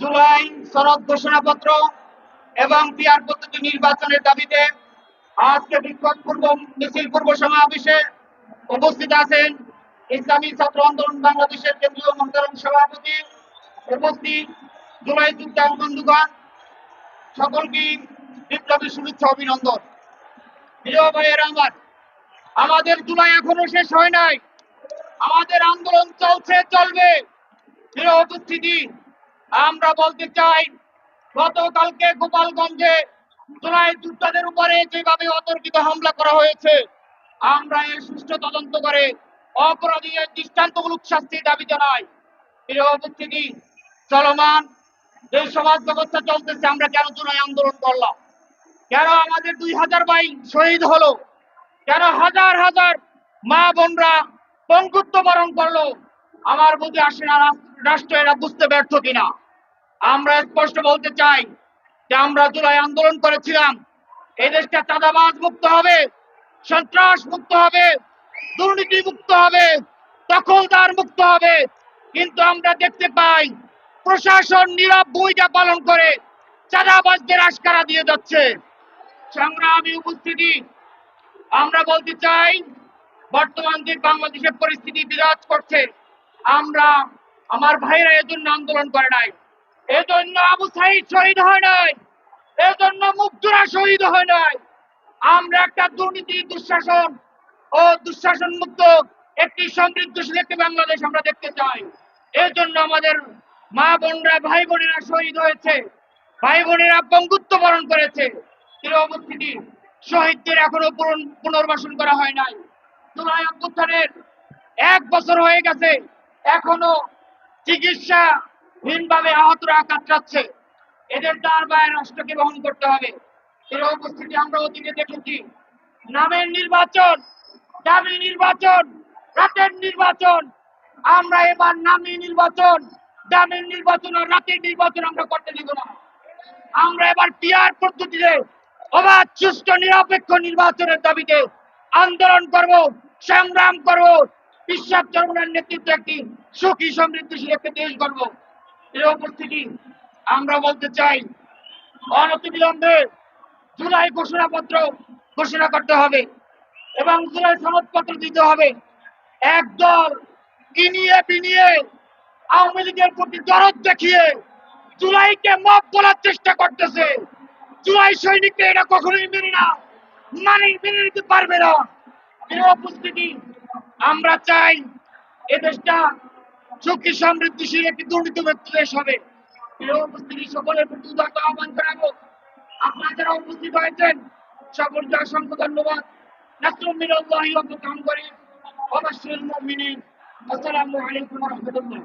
জুলাই সনদ ঘোষণাপত্র এবং পিয়ার পদ্ধতি নির্বাচনের দাবিতে আজকে বিক্ষোভ পূর্ব, মিছিল পূর্ব সমাবেশে উপস্থিত আছেন ইসলামী ছাত্র আন্দোলন বাংলাদেশের কেন্দ্রীয় মন্ত্রণ সভাপতি, উপস্থিত জুলাই যোদ্ধার বন্ধুগণ, সকলকে বিপ্লবী শুভেচ্ছা, অভিনন্দন। প্রিয় ভাইয়ের আমার, আমাদের জুলাই এখনও শেষ হয় নাই। আমাদের আন্দোলন চলছে, চলবে। প্রিয় উপস্থিতি আমরা বলতে চাই, গতকালকে গোপালগঞ্জে জুলাই উপরে যেভাবে অতর্কিত হামলা করা হয়েছে, আমরা এর সুষ্ঠু তদন্ত করে অপরাধীদের দৃষ্টান্তমূলক শাস্তির দাবি জানাই। প্রিয় চলমান যে সমাজ ব্যবস্থা চলতেছে, আমরা কেন জুলাই আন্দোলন করলাম? কেন আমাদের দুই হাজার ভাই শহীদ হলো? কেন হাজার হাজার মা বোনরা পঙ্কুত্ব বরণ করল? আমার বুঝে আসে না রাষ্ট্র এরা বুঝতে ব্যর্থ কিনা? আমরা স্পষ্ট বলতে চাই যে আমরা জুলাই আন্দোলন করেছিলাম। এই দেশটা চাঁদাবাজ মুক্ত হবে, সন্ত্রাস মুক্ত হবে, দুর্নীতি মুক্ত হবে, দখলদার মুক্ত হবে। কিন্তু আমরা দেখতে পাই প্রশাসন নীরব ভূমিকা পালন করে চাঁদাবাজদের আশকারা দিয়ে যাচ্ছে। সংগ্রামী উপস্থিতি, আমরা বলতে চাই বর্তমান যে বাংলাদেশের পরিস্থিতি বিরাজ করছে। আমরা, আমার ভাইরা এজন্য আন্দোলন করে নাই। এজন্য আবু সাইদ শহীদ হয় নাই। এজন্য মুগ্ধরা শহীদ হয় নাই। আমরা একটা দুর্নীতি, দুঃশাসন ও দুঃশাসন মুক্ত একটি সমৃদ্ধশীল একটি বাংলাদেশ আমরা দেখতে চাই। এর জন্য আমাদের মা বোনরা, ভাই বোনেরা শহীদ হয়েছে। ভাই বোনেরা বঙ্গুত্ব বরণ করেছে। অবস্থিতি শহীদদের এখনও পুনর- পুনর্বাসন করা হয় নাই। জুলাই অভ্যুত্থানের এক বছর হয়ে গেছে। এখনও চিকিৎসা হীনভাবে আহতরা কাতরাচ্ছে এদের তার ব্যয় রাষ্ট্রকে বহন করতে হবে। এর উপস্থিতি আমরা অতীতে দেখেছি। নামের নির্বাচন দামি নির্বাচন, রাতের নির্বাচন, আমরা এবার নামি নির্বাচন, দামের নির্বাচন আর রাতের নির্বাচন আমরা করতে দিব না। আমরা এবার পিয়ার পদ্ধতিতে অবাধ, সুষ্ঠু, নিরপেক্ষ নির্বাচনের দাবিতে আন্দোলন করব, সংগ্রাম করব, বিশ্বাস চরমের নেতৃত্বে একটি সুখী, সমৃদ্ধিশীল একটি দেশ গড়ব। এই উপস্থিতি আমরা বলতে চাই, অনতিবিলম্বে জুলাই ঘোষণাপত্র ঘোষণা করতে হবে এবং জুলাই সনদপত্র দিতে হবে। একদল কিনিয়ে বিনিয়ে আওয়ামী লীগের প্রতি দরদ দেখিয়ে জুলাইকে মপ বলার চেষ্টা করতেছে। জুলাই সৈনিককে এটা কখনোই মেনে না মানে মেনে নিতে পারবে না। উপস্থিতি আমরা চাই, এ দেশটা সুখী সমৃদ্ধিশীল একটি দুর্নীতিমুক্ত দেশ হবে। সকলের প্রতি আহ্বান জানাব। আপনারা যারা উপস্থিত হয়েছেন, সকলকে অসংখ্য ধন্যবাদ। নাসরুল্লাহ কাম ওয়া অবশ্যই আসসালামু আলাইকুম রাহমাতুল্লাহ।